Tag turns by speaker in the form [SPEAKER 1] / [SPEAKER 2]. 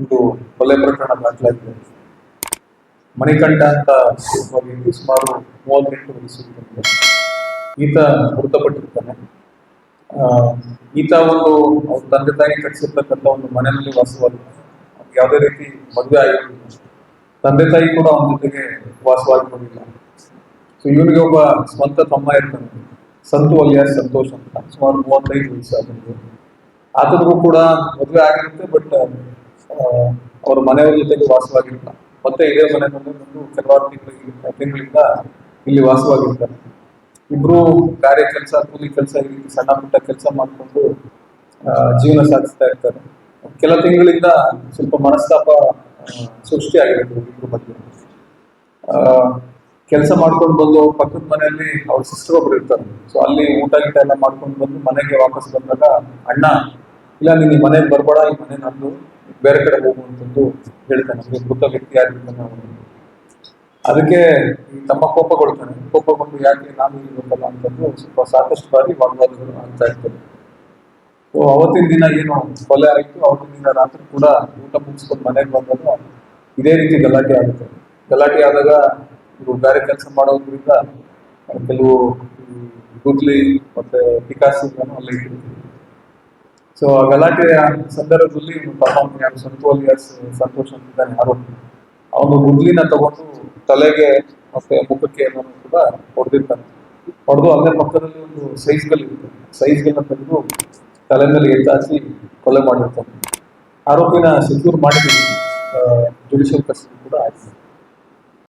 [SPEAKER 1] ಒಂದು ಕೊಲೆ ಪ್ರಕರಣ ದಾಖಲಾಗಿದೆ. ಮಣಿಕಂಠ ಅಂತ ಸುಮಾರು ಮೂವತ್ತೆಂಟು ವಯಸ್ಸು ಈತ ಮೃತಪಟ್ಟಿರ್ತಾನೆ. ಈತ ಒಂದು ಅವ್ರ ತಂದೆ ತಾಯಿ ಕಟ್ಟಿಸಿರ್ತಕ್ಕಂಥ ಒಂದು ಮನೆಯಲ್ಲಿ ವಾಸವಾಗಿಲ್ಲ ಯಾವುದೇ ರೀತಿ ಮದುವೆ ಆಗಿರಲಿಲ್ಲ ತಂದೆ ತಾಯಿ ಕೂಡ ಅವನ ಜೊತೆಗೆ ವಾಸವಾಗಿರಲಿಲ್ಲ ಸೊ ಇವನಿಗೆ ಒಬ್ಬ ಸ್ವಂತ ತಮ್ಮ ಇರ್ತಾನೆ. ಸಂತು ಅಲಿಯಾ ಸಂತೋಷ್ ಅಂತ. ಸುಮಾರು ಮೂವತ್ತೈದು ವಯಸ್ಸು ಆತನಿಗೂ ಕೂಡ ಮದುವೆ ಆಗಿರುತ್ತೆ ಬಟ್ ಅವ್ರ ಮನೆಯವ್ರ ಜೊತೆಗೆ ವಾಸವಾಗಿಲ್ಲ ಮತ್ತೆ ಇದೇ ಮನೆ ಒಂದು ಕೆಲವಾರು ತಿಂಗಳಿಗೆ ತಿಂಗಳಿಂದ ಇಲ್ಲಿ ವಾಸವಾಗಿರ್ತಾರೆ. ಇಬ್ರು ಕಾರ್ಯ ಕೆಲಸ, ಕೂಲಿ ಕೆಲಸ ಈ ರೀತಿ ಸಣ್ಣ ಪುಟ್ಟ ಕೆಲಸ ಮಾಡಿಕೊಂಡು ಜೀವನ ಸಾಗಿಸ್ತಾ ಇರ್ತಾರೆ. ಕೆಲ ತಿಂಗಳಿಂದ ಸ್ವಲ್ಪ ಮನಸ್ತಾಪ ಸೃಷ್ಟಿ ಸೃಷ್ಟಿಯಾಗಿರುತ್ತೆ ಇಬ್ರು ಬಗ್ಗೆ. ಕೆಲಸ ಮಾಡ್ಕೊಂಡು ಬಂದು ಪಕ್ಕದ ಮನೆಯಲ್ಲಿ ಅವ್ರ ಸಿಸ್ಟರ್ ಒಬ್ರು ಇರ್ತಾರೆ. ಸೊ ಅಲ್ಲಿ ಊಟ ಗೀಟ ಎಲ್ಲ ಮಾಡ್ಕೊಂಡು ಬಂದು ಮನೆಗೆ ವಾಪಸ್ ಬಂದಾಗ, ಅಣ್ಣ, ಇಲ್ಲ ನೀನು ಮನೆಗೆ ಬರ್ಬೇಡ, ಈ ಮನೆ ನಂದು. ಬೇರೆ ಕಡೆ ಹೋಗುವಂಥದ್ದು ಹೇಳ್ತಾನೆ. ಅದು ಮೃತ ವ್ಯಕ್ತಿ ಆಗಿರ್ತಾನೆ ಅವನು. ಅದಕ್ಕೆ ತಮ್ಮ ಕೋಪಗೊಳ್ತಾನೆ ಕೋಪಗೊಂಡು ಯಾಕೆ ನಾನು ಇಲ್ಲಿ ಬಂದಲ್ಲ ಅಂತಂದು ಸ್ವಲ್ಪ ಸಾಕಷ್ಟು ಬಾರಿ ವಾಗ್ವಾದಗಳು ಆಗ್ತಾ ಇರ್ತದೆ ಸೊ ಅವತ್ತಿನ ದಿನ ಏನು ಕೊಲೆ ಆಯಿತು. ಅವತ್ತಿನ ದಿನ ರಾತ್ರಿ ಕೂಡ ಊಟ ಮುಗಿಸ್ಕೊಂಡು ಮನೆಗೆ ಬಂದಾಗ ಇದೇ ರೀತಿ ಗಲಾಟೆ ಆಗುತ್ತೆ. ಗಲಾಟೆ ಆದಾಗ ಇವರು ಬೇರೆ ಕೆಲಸ ಮಾಡೋದ್ರಿಂದ ಕೆಲವು ಗುದ್ಲಿ ಮತ್ತೆ ಪಿಕಾಸಿಗಳನ್ನು ಅಲ್ಲಿ ಇಟ್ಟಿರ್ತೀವಿ ಸೊ ಆ ಗಲಾಟೆಯ ಸಂದರ್ಭದಲ್ಲಿ ಯಾರು ಸಂತೋಲಿಯಾಸ್ ಸಂತೋಷ್ ಅಂತಿದ್ದಾನೆ ಆರೋಪಿ ಅವನು ಗುದ್ಲಿನ ತಗೊಂಡು ತಲೆಗೆ ಮತ್ತೆ ಮುಖಕ್ಕೆ ಏನೋ ಕೂಡ ಹೊಡೆದಿರ್ತಾನೆ. ಹೊಡೆದು ಅಲ್ಲೇ ಪಕ್ಕದಲ್ಲಿ ಒಂದು ಸೈಜ್ ಗಲ್ ಇರುತ್ತೆ. ಸೈಜ್ ಗಲ್ನ ತೆಗೆದು ತಲೆ ಮೇಲೆ ಎತ್ತಾಚಿ ಕೊಲೆ ಮಾಡಿರ್ತಾನೆ. ಆರೋಪಿನ ಸೆಕ್ಯೂರ್ ಮಾಡಿದ್ದೀವಿ ಜುಡಿಷಿಯಲ್ ಕಸ್ಟಡಿ